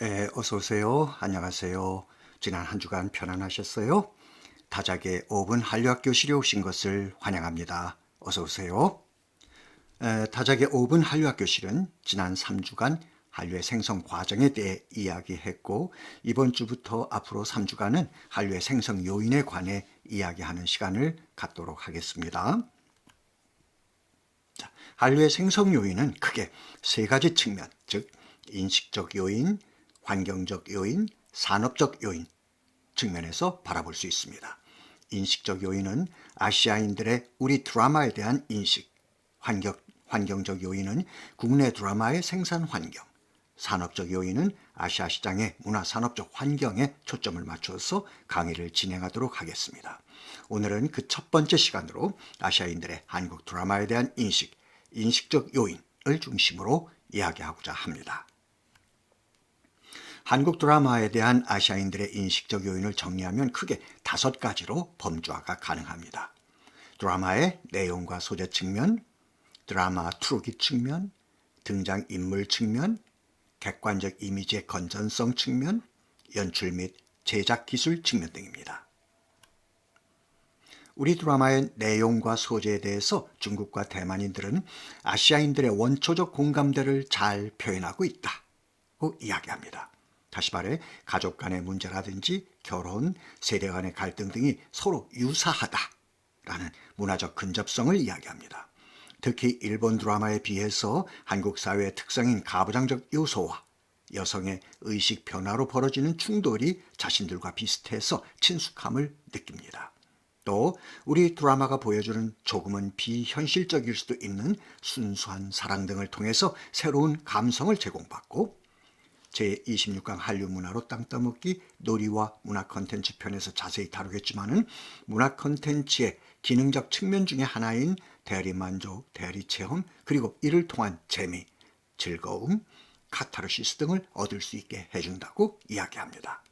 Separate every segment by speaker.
Speaker 1: 에, 어서 오세요. 안녕하세요. 지난 한 주간 편안하셨어요? 다작의 5분 한류학 교실에 오신 것을 환영합니다. 어서 오세요. 에, 다작의 5분 한류학 교실은 지난 3주간 한류의 생성 과정에 대해 이야기했고 이번 주부터 앞으로 3주간은 한류의 생성 요인에 관해 이야기하는 시간을 갖도록 하겠습니다. 자, 한류의 생성 요인은 크게 세 가지 측면, 즉 인식적 요인, 환경적 요인, 산업적 요인 측면에서 바라볼 수 있습니다. 인식적 요인은 아시아인들의 우리 드라마에 대한 인식, 환경, 환경적 요인은 국내 드라마의 생산 환경, 산업적 요인은 아시아 시장의 문화 산업적 환경에 초점을 맞춰서 강의를 진행하도록 하겠습니다. 오늘은 그 첫 번째 시간으로 아시아인들의 한국 드라마에 대한 인식, 인식적 요인을 중심으로 이야기하고자 합니다. 한국 드라마에 대한 아시아인들의 인식적 요인을 정리하면 크게 다섯 가지로 범주화가 가능합니다. 드라마의 내용과 소재 측면, 드라마 트루기 측면, 등장 인물 측면, 객관적 이미지의 건전성 측면, 연출 및 제작 기술 측면 등입니다. 우리 드라마의 내용과 소재에 대해서 중국과 대만인들은 아시아인들의 원초적 공감대를 잘 표현하고 있다고 이야기합니다. 다시 말해 가족 간의 문제라든지 결혼, 세대 간의 갈등 등이 서로 유사하다라는 문화적 근접성을 이야기합니다. 특히 일본 드라마에 비해서 한국 사회의 특성인 가부장적 요소와 여성의 의식 변화로 벌어지는 충돌이 자신들과 비슷해서 친숙함을 느낍니다. 또 우리 드라마가 보여주는 조금은 비현실적일 수도 있는 순수한 사랑 등을 통해서 새로운 감성을 제공받고 제26강 한류 문화로 땅 따먹기 놀이와 문화 컨텐츠 편에서 자세히 다루겠지만은 문화 컨텐츠의 기능적 측면 중의 하나인 대리 만족, 대리 체험, 그리고 이를 통한 재미, 즐거움, 카타르시스 등을 얻을 수 있게 해준다고 이야기합니다.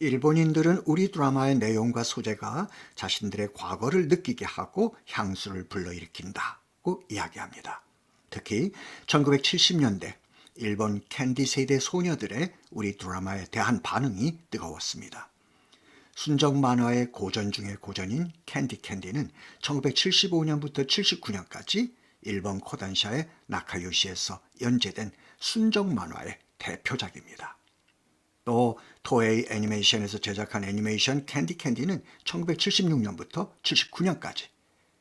Speaker 1: 일본인들은 우리 드라마의 내용과 소재가 자신들의 과거를 느끼게 하고 향수를 불러일으킨다고 이야기합니다. 특히 1970년대 일본 캔디 세대 소녀들의 우리 드라마에 대한 반응이 뜨거웠습니다. 순정 만화의 고전 중의 고전인 캔디 캔디는 1975년부터 79년까지 일본 코단샤의 나카요시에서 연재된 순정 만화의 대표작입니다. 또 토에이 애니메이션에서 제작한 애니메이션 캔디 캔디는 1976년부터 79년까지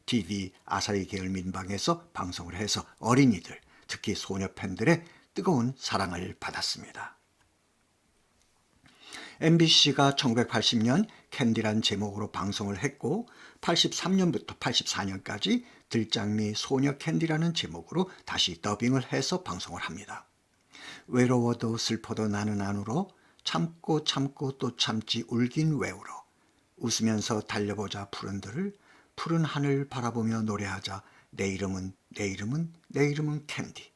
Speaker 1: TV 아사히 계열 민방에서 방송을 해서 어린이들, 특히 소녀 팬들의 뜨거운 사랑을 받았습니다. MBC가 1980년 캔디란 제목으로 방송을 했고 83년부터 84년까지 들장미 소녀 캔디라는 제목으로 다시 더빙을 해서 방송을 합니다. 외로워도 슬퍼도 나는 안으로 참고 참고 또 참지 울긴 외우러 웃으면서 달려보자 푸른들을 푸른 하늘 바라보며 노래하자 내 이름은 내 이름은 내 이름은 캔디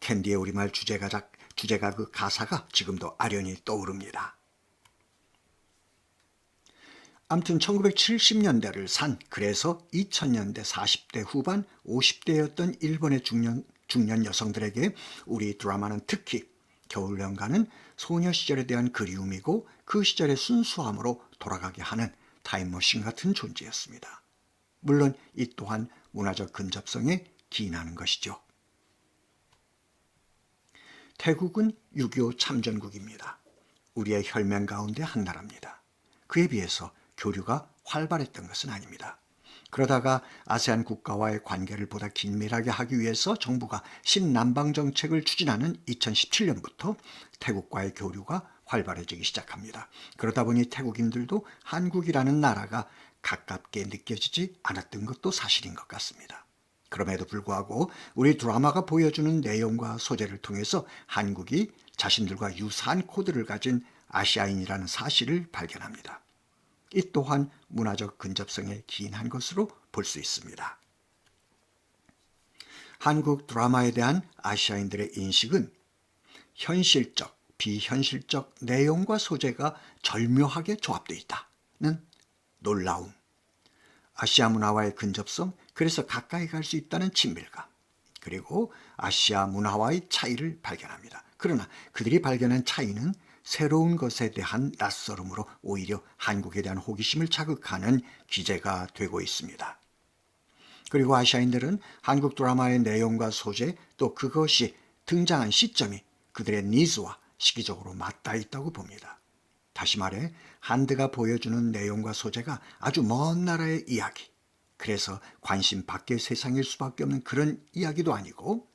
Speaker 1: 캔디의 우리말 주제가 주제가 그 가사가 지금도 아련히 떠오릅니다. 암튼 1970년대를 산 그래서 2000년대 40대 후반 50대였던 일본의 중년, 중년 여성들에게 우리 드라마는 특히 겨울연가는 소녀 시절에 대한 그리움이고 그 시절의 순수함으로 돌아가게 하는 타임머신 같은 존재였습니다. 물론 이 또한 문화적 근접성에 기인하는 것이죠. 태국은 6.25 참전국입니다. 우리의 혈맹 가운데 한 나라입니다. 그에 비해서 교류가 활발했던 것은 아닙니다. 그러다가 아세안 국가와의 관계를 보다 긴밀하게 하기 위해서 정부가 신남방 정책을 추진하는 2017년부터 태국과의 교류가 활발해지기 시작합니다. 그러다 보니 태국인들도 한국이라는 나라가 가깝게 느껴지지 않았던 것도 사실인 것 같습니다. 그럼에도 불구하고 우리 드라마가 보여주는 내용과 소재를 통해서 한국이 자신들과 유사한 코드를 가진 아시아인이라는 사실을 발견합니다. 이 또한 문화적 근접성에 기인한 것으로 볼 수 있습니다. 한국 드라마에 대한 아시아인들의 인식은 현실적, 비현실적 내용과 소재가 절묘하게 조합되어 있다는 놀라움. 아시아 문화와의 근접성, 그래서 가까이 갈 수 있다는 친밀감. 그리고 아시아 문화와의 차이를 발견합니다. 그러나 그들이 발견한 차이는 새로운 것에 대한 낯설음으로 오히려 한국에 대한 호기심을 자극하는 기제가 되고 있습니다. 그리고 아시아인들은 한국 드라마의 내용과 소재 또 그것이 등장한 시점이 그들의 니즈와 시기적으로 맞닿아 있다고 봅니다. 다시 말해 한드가 보여주는 내용과 소재가 아주 먼 나라의 이야기 그래서 관심 밖의 세상일 수밖에 없는 그런 이야기도 아니고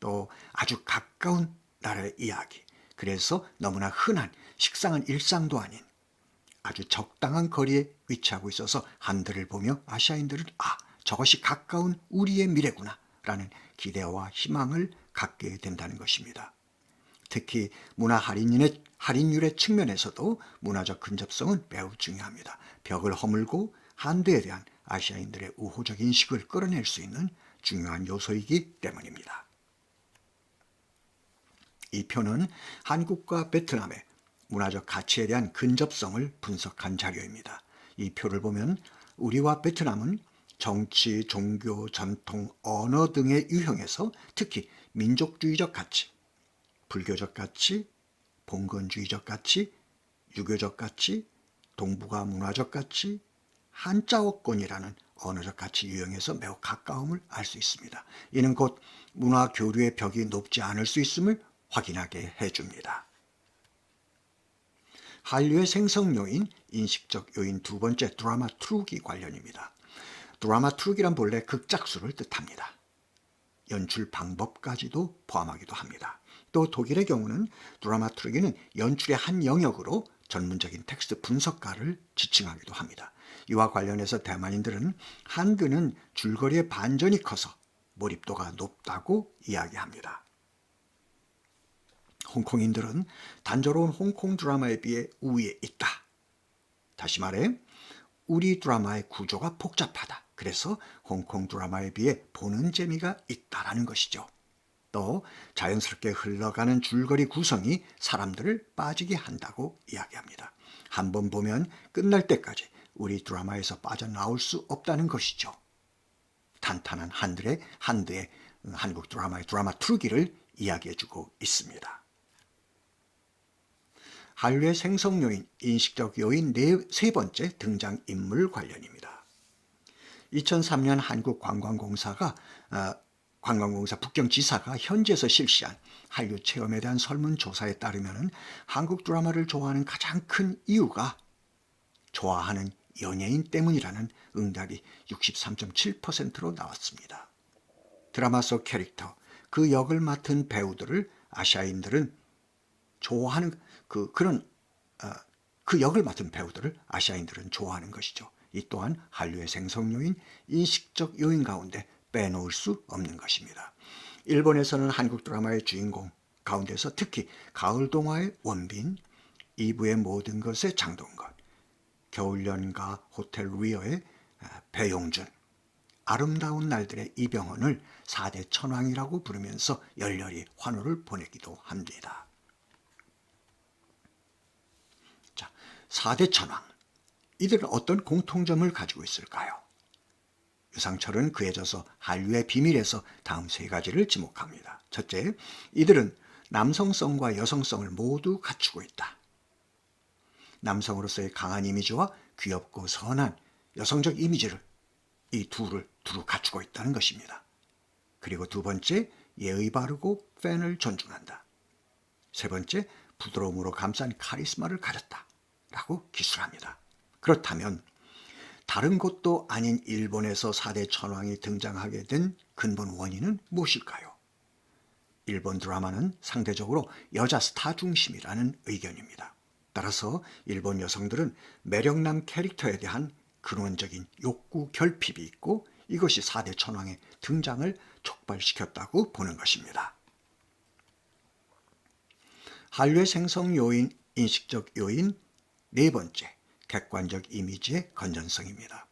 Speaker 1: 또 아주 가까운 나라의 이야기 그래서 너무나 흔한 식상한 일상도 아닌 아주 적당한 거리에 위치하고 있어서 한들을 보며 아시아인들은 아 저것이 가까운 우리의 미래구나 라는 기대와 희망을 갖게 된다는 것입니다. 특히 문화 할인율의, 할인율의 측면에서도 문화적 근접성은 매우 중요합니다. 벽을 허물고 한대에 대한 아시아인들의 우호적 인식을 끌어낼 수 있는 중요한 요소이기 때문입니다. 이 표는 한국과 베트남의 문화적 가치에 대한 근접성을 분석한 자료입니다. 이 표를 보면 우리와 베트남은 정치, 종교, 전통, 언어 등의 유형에서 특히 민족주의적 가치, 불교적 가치, 봉건주의적 가치, 유교적 가치, 동북아 문화적 가치, 한자어권이라는 언어적 가치 유형에서 매우 가까움을 알 수 있습니다. 이는 곧 문화 교류의 벽이 높지 않을 수 있음을 확인하게 해줍니다. 한류의 생성 요인, 인식적 요인 두 번째 드라마 트루기 관련입니다. 드라마 트루기란 본래 극작수를 뜻합니다. 연출 방법까지도 포함하기도 합니다. 또 독일의 경우는 드라마트루기는 연출의 한 영역으로 전문적인 텍스트 분석가를 지칭하기도 합니다. 이와 관련해서 대만인들은 한글은 줄거리의 반전이 커서 몰입도가 높다고 이야기합니다. 홍콩인들은 단조로운 홍콩 드라마에 비해 우위에 있다. 다시 말해 우리 드라마의 구조가 복잡하다. 그래서 홍콩 드라마에 비해 보는 재미가 있다라는 것이죠. 또 자연스럽게 흘러가는 줄거리 구성이 사람들을 빠지게 한다고 이야기합니다. 한 번 보면 끝날 때까지 우리 드라마에서 빠져나올 수 없다는 것이죠. 탄탄한 한들의 한드의 한국 드라마의 드라마 트루기를 이야기해주고 있습니다. 한류의 생성 요인, 인식적 요인 네, 세 번째 등장 인물 관련입니다. 2003년 한국관광공사가 어, 관광공사 북경지사가 현지에서 실시한 한류 체험에 대한 설문조사에 따르면 한국 드라마를 좋아하는 가장 큰 이유가 좋아하는 연예인 때문이라는 응답이 63.7%로 나왔습니다. 드라마 속 캐릭터, 그 역을 맡은 배우들을 아시아인들은 좋아하는 그 그런 어, 그 역을 맡은 배우들을 아시아인들은 좋아하는 것이죠. 이 또한 한류의 생성 요인, 인식적 요인 가운데 빼놓을 수 없는 것입니다. 일본에서는 한국 드라마의 주인공 가운데서 특히 가을 동화의 원빈, 2부의 모든 것의 장동건, 겨울연가 호텔 리어의 아, 배용준, 아름다운 날들의 이병헌을 4대 천왕이라고 부르면서 열렬히 환호를 보내기도 합니다. 자, 4대 천왕. 이들은 어떤 공통점을 가지고 있을까요? 유상철은 그에 져서 한류의 비밀에서 다음 세 가지를 지목합니다. 첫째, 이들은 남성성과 여성성을 모두 갖추고 있다. 남성으로서의 강한 이미지와 귀엽고 선한 여성적 이미지를 이 둘을 두루 갖추고 있다는 것입니다. 그리고 두 번째, 예의 바르고 팬을 존중한다. 세 번째, 부드러움으로 감싼 카리스마를 가졌다. 라고 기술합니다. 그렇다면 다른 곳도 아닌 일본에서 4대 천왕이 등장하게 된 근본 원인은 무엇일까요? 일본 드라마는 상대적으로 여자 스타 중심이라는 의견입니다. 따라서 일본 여성들은 매력남 캐릭터에 대한 근원적인 욕구 결핍이 있고 이것이 4대 천왕의 등장을 촉발시켰다고 보는 것입니다. 한류의 생성 요인, 인식적 요인 네 번째, 객관적 이미지의 건전성입니다.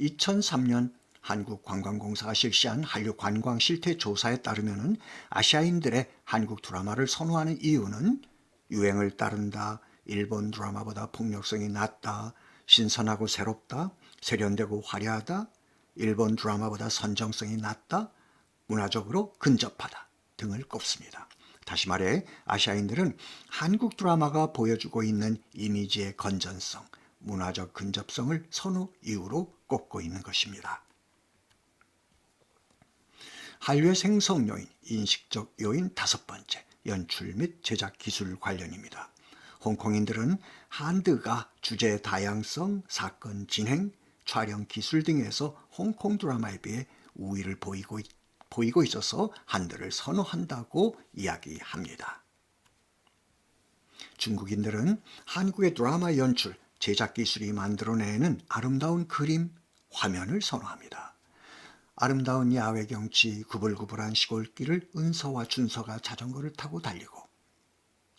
Speaker 1: 2003년 한국관광공사가 실시한 한류 관광 실태 조사에 따르면 아시아인들의 한국 드라마를 선호하는 이유는 유행을 따른다, 일본 드라마보다 폭력성이 낮다, 신선하고 새롭다, 세련되고 화려하다, 일본 드라마보다 선정성이 낮다, 문화적으로 근접하다 등을 꼽습니다. 다시 말해 아시아인들은 한국 드라마가 보여주고 있는 이미지의 건전성, 문화적 근접성을 선호 이유로 꼽고 있는 것입니다. 한류의 생성 요인, 인식적 요인 다섯 번째, 연출 및 제작 기술 관련입니다. 홍콩인들은 한드가 주제 다양성, 사건 진행, 촬영 기술 등에서 홍콩 드라마에 비해 우위를 보이고, 있, 보이고 있어서 한드를 선호한다고 이야기합니다. 중국인들은 한국의 드라마 연출, 제작 기술이 만들어내는 아름다운 그림, 화면을 선호합니다. 아름다운 야외 경치, 구불구불한 시골길을 은서와 준서가 자전거를 타고 달리고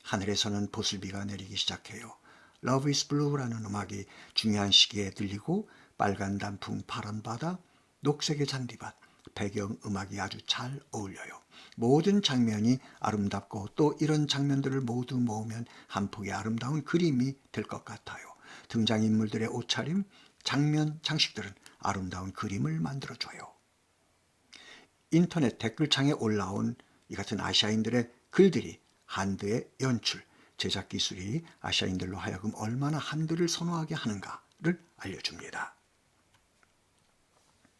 Speaker 1: 하늘에서는 보슬비가 내리기 시작해요. Love is Blue라는 음악이 중요한 시기에 들리고 빨간 단풍, 파란 바다, 녹색의 잔디밭, 배경 음악이 아주 잘 어울려요. 모든 장면이 아름답고 또 이런 장면들을 모두 모으면 한 폭의 아름다운 그림이 될 것 같아요. 등장인물들의 옷차림, 장면, 장식들은 아름다운 그림을 만들어줘요. 인터넷 댓글창에 올라온 이 같은 아시아인들의 글들이 한드의 연출, 제작 기술이 아시아인들로 하여금 얼마나 한드를 선호하게 하는가를 알려줍니다.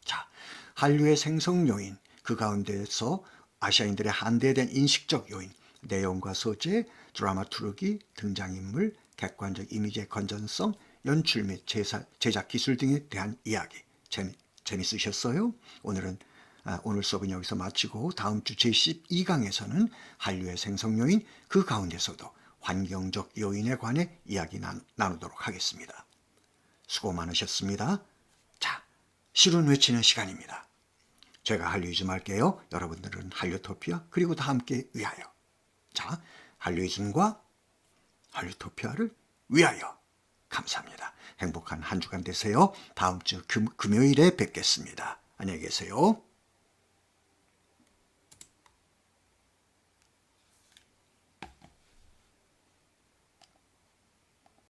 Speaker 1: 자, 한류의 생성 요인, 그 가운데서 아시아인들의 한드에 대한 인식적 요인, 내용과 소재, 드라마 투르기, 등장인물, 객관적 이미지의 건전성, 연출 및 제사, 제작 기술 등에 대한 이야기. 재미, 재밌으셨어요? 오늘은 아, 오늘 수업은 여기서 마치고 다음 주 제12강에서는 한류의 생성 요인 그 가운데서도 환경적 요인에 관해 이야기 나, 나누도록 하겠습니다. 수고 많으셨습니다. 자, 실은 외치는 시간입니다. 제가 한류이즘 할게요. 여러분들은 한류토피아 그리고 다 함께 위하여. 자, 한류이즘과 한류토피아를 위하여. 감사합니다. 행복한 한 주간 되세요. 다음 주 금, 금요일에 뵙겠습니다. 안녕히 계세요.